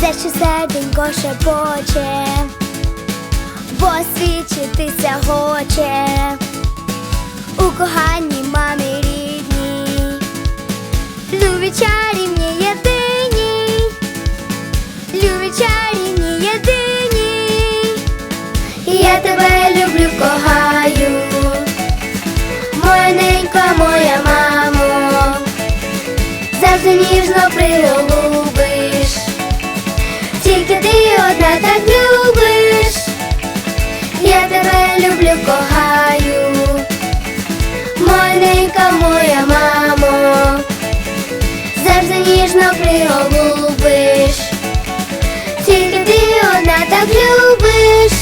за що серденько шепоче, бо свідчитися хоче. У коханні мамі рідній, любі чарівні єдині, любі чарівні єдині, я тебе люблю, кохаю, моя ненька, моя мамо, завжди ніжно приголубиш, ніжно тільки ти одна так любиш.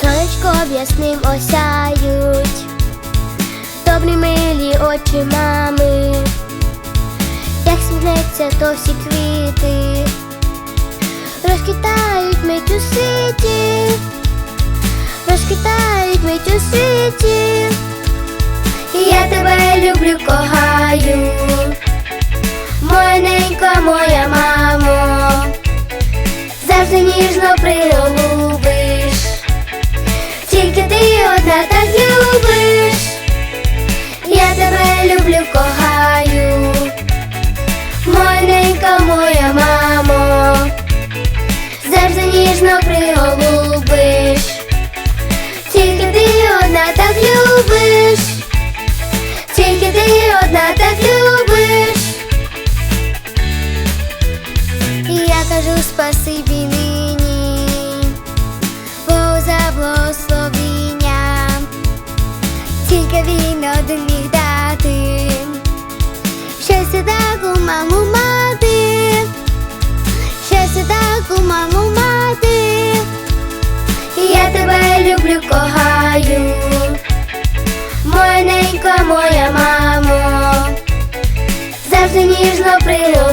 Сонечко ясним осяють, добрі милі очі мами, як сміхнеться, то всі квіти, розквітають мить у світі, розквітають мить у люблю, кохаю, моя ненька, моя мамо, завжди ніжно приголубиш. Тільки ти одна так любиш, я тебе люблю, кохаю, Моненька моя мамо, завжди ніжно приголубиш, тільки ти одна так любиш, спасибі нині, поза благословіння, тільки він один міг дати, щастя таку маму мати, щастя таку маму мати, я тебе люблю, кохаю, моя ненька, моя мамо, завжди ніжно прилога.